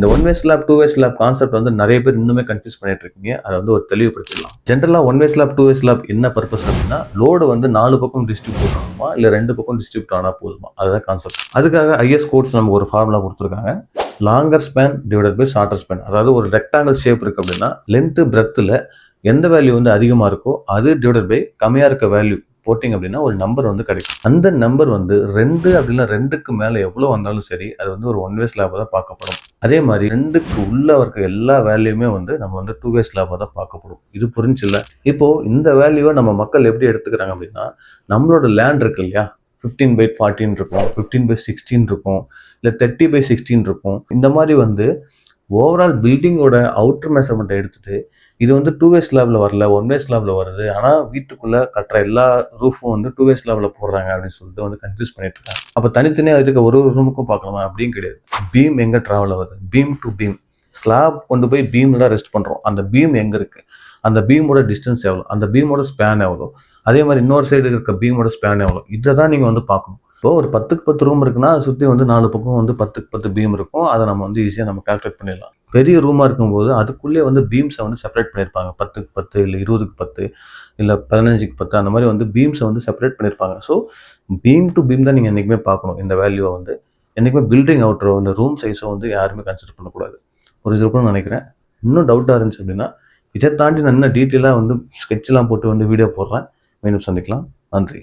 இந்த one way slab two way slab concept வந்து நிறைய பேர் இன்னுமே கன்ஃபியூஸ் பண்ணிட்டு இருக்கீங்க. அதை வந்து ஒரு தெளிவுபடுத்திடலாம். ஜென்ரலாக one way slab two way slab என்ன பர்பஸ் அப்படின்னா லோடு வந்து நாலு பக்கம் டிஸ்ட்ரிபியூட் ஆகுமா இல்லை ரெண்டு பக்கம் டிஸ்ட்ரிபியூட் ஆனால் போதுமா? அதுதான் கான்செப்ட் அதுக்காக ஐஎஸ் கோட்ஸ் நமக்கு ஒரு ஃபார்முலா கொடுத்துருக்காங்க. Longer span divided by shorter span அதாவது ஒரு ரெக்டாங்கல் ஷேப் இருக்கு அப்படின்னா லென்த்து பிரெத்தில் எந்த வேல்யூ வந்து அதிகமாக இருக்கோ அது டிவைடட் பை கம்மியாக இருக்க வேல்யூ போட்டிங்க அப்படின்னா ஒரு நம்பர் வந்து கிடைக்கும். அந்த நம்பர் வந்து ரெண்டு அப்படின்னா ரெண்டுக்கு மேலே எவ்வளோ வந்தாலும் சரி அது வந்து ஒரு ஒன் வேஸ் லேபாக தான் பார்க்கப்படும். அதே மாதிரி ரெண்டுக்கு உள்ள இருக்க எல்லா வேல்யூமே வந்து நம்ம வந்து டூ வேஸ் லேபாக தான் பார்க்கப்படும். இது புரிஞ்சில்ல? இப்போ இந்த வேல்யூவை நம்ம மக்கள் எப்படி எடுத்துக்கிறாங்க அப்படின்னா நம்மளோட லேண்ட் இருக்கு இல்லையா? ஃபிஃப்டீன் பை ஃபார்ட்டின் இருக்கும் ஃபிஃப்டீன் பை சிக்ஸ்டீன் இருக்கும் இல்லை தேர்ட்டி பை சிக்ஸ்டீன் இருக்கும். இந்த மாதிரி வந்து ஓவரால் பில்டிங்கோட அவுட்டர் மெஷர்மெண்ட்டை எடுத்துட்டு இது வந்து டூ வே ஸ்லாப்ல வரல ஒன் வே ஸ்லாப்ல வருது. ஆனால் வீட்டுக்குள்ள கட்டுற எல்லா ரூஃபும் வந்து டூ வே ஸ்லாப்ல போடுறாங்க அப்படின்னு சொல்லிட்டு வந்து கன்ஃபியூஸ் பண்ணிட்டு இருக்காங்க. அப்போ தனித்தனியாக இருக்க ஒரு ஒரு ரூமுக்கும் பார்க்கலாமா அப்படின்னு கிடையாது. பீம் எங்கே ட்ராவல் ஆகுது? பீம் டு பீம் ஸ்லாப் கொண்டு போய் பீம்ல தான் ரெஸ்ட் பண்ணுறோம் அந்த பீம் எங்கே இருக்கு? அந்த பீமோட டிஸ்டன்ஸ் எவ்வளோ அந்த பீமோட ஸ்பேன் எவ்வளோ அதே மாதிரி இன்னொரு சைடு இருக்க பீமோட ஸ்பேன் எவ்வளோ இதை தான் நீங்கள் வந்து பார்க்கணும். இப்போ ஒரு பத்துக்கு பத்து ரூம் இருக்குன்னா அதை சுற்றி வந்து நாலு பக்கம் வந்து பத்துக்கு பத்து பீம் இருக்கும். அதை நம்ம வந்து ஈஸியாக நம்ம கால்குலேட் பண்ணிடலாம். பெரிய ரூமாக இருக்கும்போது அதுக்குள்ளே வந்து பீம்ஸை வந்து செப்பரேட் பண்ணியிருப்பாங்க. பத்துக்கு பத்து இல்லை இருபதுக்கு பத்து இல்லை பதினஞ்சுக்கு பத்து அந்த மாதிரி வந்து பீம்ஸை வந்து செப்பரேட் பண்ணியிருப்பாங்க. ஸோ பீம் டு பீம் தான் நீங்கள் என்றைக்குமே பார்க்கணும். இந்த வேல்யூவை வந்து என்றைக்குமே பில்டிங் அவுட்ரோ இல்லை ரூம் சைஸோ வந்து யாருமே கன்சிடர் பண்ணக்கூடாது. ஒரு இருக்கணும்னு நினைக்கிறேன். இன்னும் டவுட்டாக இருந்துச்சு அப்படின்னா இதை தாண்டி நான் இன்னும் டீட்டெயிலாக வந்து ஸ்கெட்ச்லாம் போட்டு வந்து வீடியோ போடுறேன். மீண்டும் சந்திக்கலாம். நன்றி.